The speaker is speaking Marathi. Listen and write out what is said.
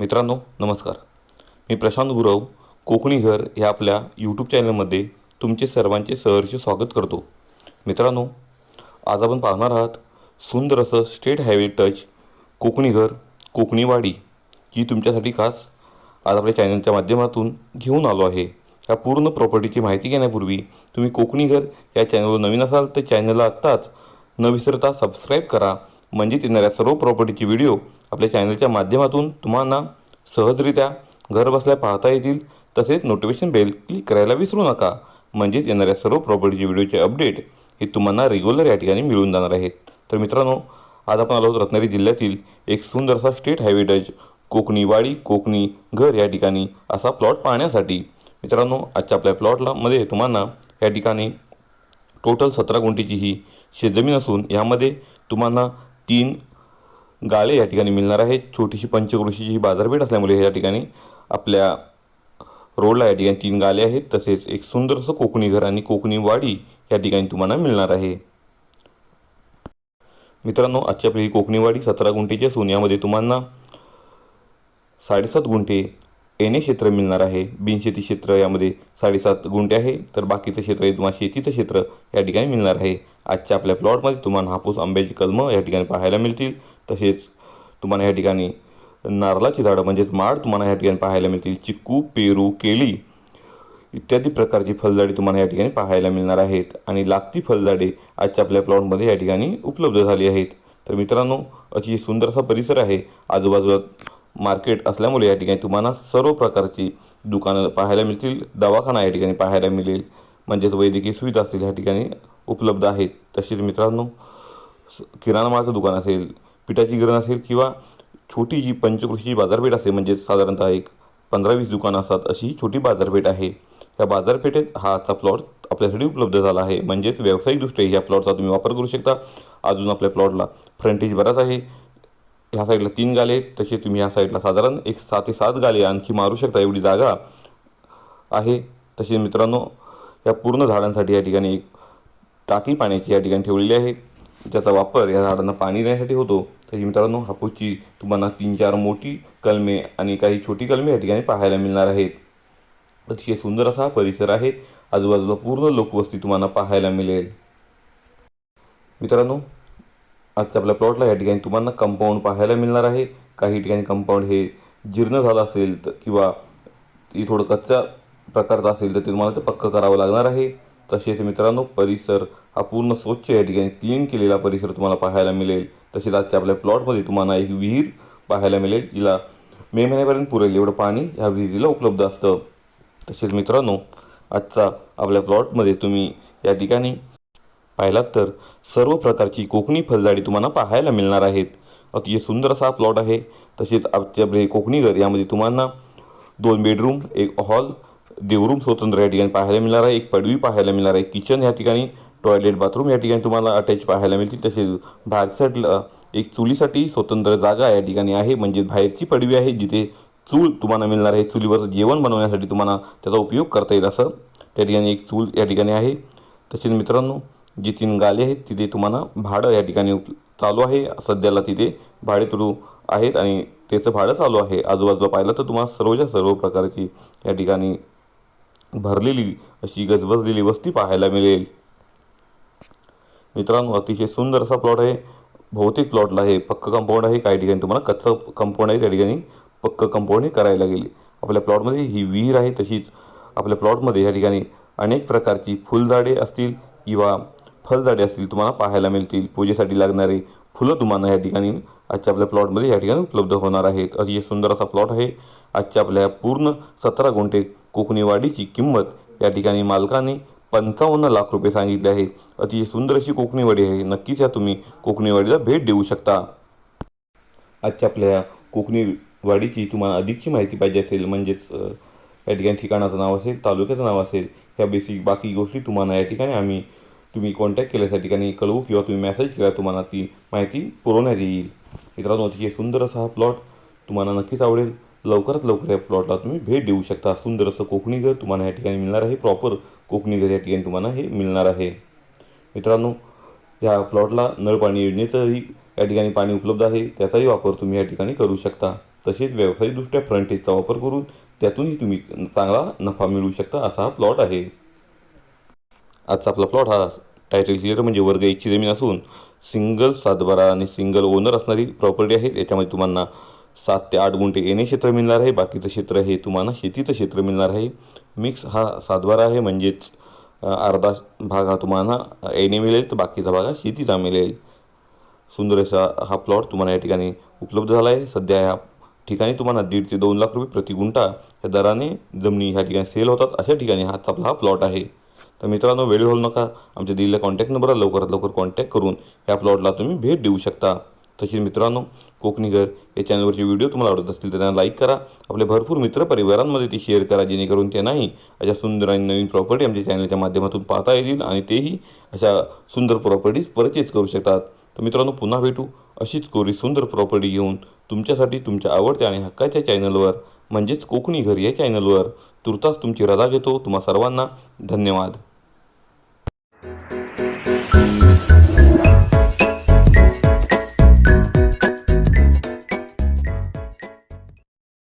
मित्रांनो नमस्कार. मी प्रशांत गुरव कोकणी घर या आपल्या यूट्यूब चॅनलमध्ये तुमचे सर्वांचे सहर्ष स्वागत करतो. मित्रांनो आज आपण पाहणार आहात सुंदर असं स्टेट हायवे टच कोकणी घर कोकणी वाडी ही तुमच्यासाठी खास आज आपल्या चॅनलच्या माध्यमातून घेऊन आलो आहे. या पूर्ण प्रॉपर्टीची माहिती घेण्यापूर्वी तुम्ही कोकणी घर या चॅनलवर नवीन असाल तर चॅनलला आत्ताच न विसरता सबस्क्राईब करा. म्हणजेच येणाऱ्या सर्व प्रॉपर्टीची व्हिडिओ आपल्या चॅनलच्या माध्यमातून तुम्हाला सहजरित्या घरबसल्या पाहता येतील. तसेच नोटिफिकेशन बेल क्लिक करायला विसरू नका. म्हणजेच येणाऱ्या सर्व प्रॉपर्टीचे व्हिडिओचे अपडेट हे तुम्हाला रेग्युलर या ठिकाणी मिळून जाणार आहेत. तर मित्रांनो आज आपण आलो आहोत रत्नागिरी जिल्ह्यातील एक सुंदरसा स्टेट हायवे डज कोकणी वाडी कोकणी घर या ठिकाणी असा प्लॉट पाहण्यासाठी. मित्रांनो आजच्या आपल्या प्लॉटला मध्ये तुम्हाला या ठिकाणी टोटल सतरा गुंठीची ही शेतजमीन असून यामध्ये तुम्हाला तीन गाळे या ठिकाणी मिळणार आहेत छोटीशी पंचक्रोशीची ही बाजारपेठ असल्यामुळे या ठिकाणी आपल्या रोडला या ठिकाणी तीन गाले आहेत. तसेच एक सुंदरसं कोकणी घर आणि कोकणी वाडी या ठिकाणी तुम्हाला मिळणार आहे. मित्रांनो आजची आपली ही कोकणी वाडी सतरा गुंठेची असून यामध्ये तुम्हाला साडेसात गुंठे एने क्षेत्र मिळणार आहे. बिनशेती क्षेत्र यामध्ये साडेसात गुंठे आहे. तर बाकीचं क्षेत्र हे तुम्हाला शेतीचं क्षेत्र या ठिकाणी मिळणार आहे. आजच्या आपल्या प्लॉटमध्ये तुम्हाला हापूस आंब्याची कलमं या ठिकाणी पाहायला मिळतील. तसेच तुम्हाला या ठिकाणी नारळाची झाडं म्हणजेच माड तुम्हाला या ठिकाणी पाहायला मिळतील. चिक्कू पेरू केळी इत्यादी प्रकारची फलझाडे तुम्हाला या ठिकाणी पाहायला मिळणार आहेत. आणि लागती फलझाडे आजच्या आपल्या प्लॉटमध्ये या ठिकाणी उपलब्ध झाली आहेत. तर मित्रांनो अतिशय सुंदरसा परिसर आहे. आजूबाजूला मार्केट असल्यामुळे या ठिकाणी तुम्हाला सर्व प्रकारची दुकानं पाहायला मिळतील. दवाखाना या ठिकाणी पाहायला मिळेल. म्हणजेच वैद्यकीय सुविधा असतील ह्या ठिकाणी उपलब्ध आहेत. तसेच मित्रांनो स- किराणा मालाचं दुकान असेल पिठाची गिरण असेल किंवा छोटी जी पंचकृषीची बाजारपेठ असेल म्हणजेच साधारणतः एक पंधरा वीस दुकानं असतात अशी ही छोटी बाजारपेठ आहे. या बाजारपेठेत हा आजचा प्लॉट आपल्यासाठी उपलब्ध झाला आहे. म्हणजेच व्यावसायिकदृष्ट्या ह्या प्लॉटचा तुम्ही वापर करू शकता. अजून आपल्या प्लॉटला फ्रंटेज बराच आहे. ह्या साईडला तीन गाले तसे तुम्ही ह्या साईडला साधारण एक सात ते सात गाले आणखी मारू शकता एवढी जागा आहे. तसे मित्रांनो या पूर्ण झाडांसाठी या ठिकाणी एक टाकी पाण्याची या ठिकाणी ठेवलेली आहे. ज्याचा वापर या झाडांना पाणी देण्यासाठी होतो. तशी मित्रांनो हापूसची तुम्हाला तीन चार मोठी कलमे आणि काही छोटी कलमे या ठिकाणी पाहायला मिळणार आहेत. अतिशय सुंदर असा परिसर आहे. आजूबाजूला पूर्ण लोकवस्ती तुम्हाला पाहायला मिळेल. मित्रांनो आजच्या आपल्या प्लॉटला या ठिकाणी तुम्हाला कंपाऊंड पाहायला मिळणार आहे. काही ठिकाणी कंपाऊंड हे जीर्ण झालं असेल तर किंवा ती थोडं कच्चा प्रकारचा असेल तर ते तुम्हाला ते पक्कं करावं लागणार आहे. तसेच मित्रांनो परिसर हा पूर्ण स्वच्छ या ठिकाणी क्लीन केलेला परिसर तुम्हाला पाहायला मिळेल. तसेच आजच्या आपल्या प्लॉटमध्ये तुम्हाला एक विहीर पाहायला मिळेल. जिला मे महिन्यापर्यंत पुरेल एवढं पाणी ह्या विहिरीला उपलब्ध असतं. तसेच मित्रांनो आजचा आपल्या प्लॉटमध्ये तुम्ही या ठिकाणी पाहिलात तर सर्व प्रकारची कोकणी फलझाडी तुम्हाला पाहायला मिळणार आहेत. अतिशय सुंदर असा प्लॉट आहे. तसेच आपले कोकणी घर यामध्ये तुम्हाला दोन बेडरूम एक हॉल देवरूम स्वतंत्र या ठिकाणी पाहायला मिळणार आहे. एक पडवी पाहायला मिळणार आहे. किचन या ठिकाणी टॉयलेट बाथरूम या ठिकाणी तुम्हाला अटॅच पाहायला मिळतील. तसेच बाहेर साईडला एक चुलीसाठी स्वतंत्र जागा या ठिकाणी आहे. म्हणजे बाहेरची पडवी आहे जिथे चूल तुम्हाला मिळणार आहे. चुलीवर जेवण बनवण्यासाठी तुम्हाला त्याचा उपयोग करता येईल असं त्या ठिकाणी एक चूल या ठिकाणी आहे. तसेच मित्रांनो जी तीन गाले आहेत तिथे तुम्हाला भाडं या ठिकाणी उप चालू आहे. सध्याला तिथे भाडे तुरू आहेत आणि त्याचं भाडं चालू आहे. आजूबाजूला पाहिलं तर तुम्हाला सर्वच्या सर्व प्रकारची या ठिकाणी भरलेली अशी गजबजलेली वस्ती पाहायला मिळेल. मित्रांनो अतिशय सुंदर असा प्लॉट आहे. बहुतेक प्लॉटला हे पक्क कंपाऊंड आहे. काही ठिकाणी तुम्हाला कच्चं कंपाऊंड आहे त्या ठिकाणी पक्क कंपाऊंड हे करायला गेले आपल्या प्लॉटमध्ये ही विहीर आहे तशीच आपल्या प्लॉटमध्ये या ठिकाणी अनेक प्रकारची फुलझाडे असतील किंवा फलझाडे असतील तुम्हाला पाहायला मिळतील. पूजेसाठी लागणारे फुलं तुम्हाला या ठिकाणी आजच्या आपल्या प्लॉटमध्ये या ठिकाणी उपलब्ध होणार आहेत. अतिशय सुंदर असा प्लॉट आहे. आजच्या आपल्या पूर्ण सतरा गुंठे कोकणी वाडीची किंमत या ठिकाणी मालकाने पंचावन्न लाख रुपये सांगितले आहे. अतिशय सुंदर अशी कोकणी वाडी आहे. नक्कीच या तुम्ही कोकणी वाडीला भेट देऊ शकता. आजच्या आपल्या कोकणी वाडीची तुम्हाला अधिकची माहिती पाहिजे असेल म्हणजेच या ठिकाणी ठिकाणाचं नाव असेल तालुक्याचं नाव असेल ह्या बेसिक बाकी गोष्टी तुम्हाला या ठिकाणी आम्ही तुम्ही कॉन्टॅक्ट केल्यास या ठिकाणी कळवू किंवा तुम्ही मेसेज केला तुम्हाला ती माहिती पुरवण्यात येईल. मित्रांनो अतिशय सुंदर असा हा प्लॉट तुम्हाला नक्कीच आवडेल. लवकरात लवकर या प्लॉटला तुम्ही भेट देऊ शकता. सुंदर असं कोकणी घर तुम्हाला या ठिकाणी मिळणार आहे. प्रॉपर कोकणी घर या ठिकाणी तुम्हाला हे मिळणार आहे. मित्रांनो या प्लॉटला नळ पाणी योजनेचंही या ठिकाणी पाणी उपलब्ध आहे. त्याचाही वापर तुम्ही या ठिकाणी करू शकता. तसेच व्यावसायिकदृष्ट्या फ्रंटेजचा वापर करून त्यातूनही तुम्ही चांगला नफा मिळवू शकता असा हा प्लॉट आहे. आजचा आपला प्लॉट हा टायटल क्लिअर म्हणजे वर्ग एकची जमीन असून सिंगल सातबारा आणि सिंगल ओनर असणारी प्रॉपर्टी आहे. याच्यामध्ये तुम्हाला सात ते आठ गुंठे येणे क्षेत्र मिळणार आहे बाकीचं क्षेत्र हे तुम्हाला शेतीचं क्षेत्र मिळणार आहे. मिक्स हा सातबारा आहे म्हणजेच अर्धा भाग हा तुम्हाला येणे मिळेल तर बाकीचा भाग हा शेतीचा मिळेल. सुंदर असा हा प्लॉट तुम्हाला या ठिकाणी उपलब्ध झाला आहे. सध्या या ठिकाणी तुम्हाला दीड ते दोन लाख रुपये प्रति गुंठा या दराने जमिनी ह्या ठिकाणी सेल होतात. अशा ठिकाणी हा आपला हा प्लॉट आहे. तर मित्रांनो वेळ होऊ नका. आमच्या दिलेल्या कॉन्टॅक्ट नंबरला लवकरात लवकर कॉन्टॅक्ट करून या प्लॉटला तुम्ही भेट देऊ शकता. तसेच मित्रांनो कोकणी घर या चॅनलवरचे व्हिडिओ तुम्हाला आवडत असतील तर त्यांना लाईक करा. आपल्या भरपूर मित्रपरिवारांमध्ये ती शेअर करा जेणेकरून त्यांनाही अशा सुंदर आणि नवीन प्रॉपर्टी आमच्या चॅनलच्या माध्यमातून पाहता येतील आणि तेही अशा सुंदर प्रॉपर्टीज परचेज करू शकतात. तर मित्रांनो पुन्हा भेटू अशीच कोरी सुंदर प्रॉपर्टी घेऊन तुमच्यासाठी तुमच्या आवडत्या आणि हक्काच्या चॅनलवर म्हणजेच कोकणी घर या चॅनलवर तुर्तास तुमची रजा घेतो. तुम्हा सर्वांना धन्यवाद.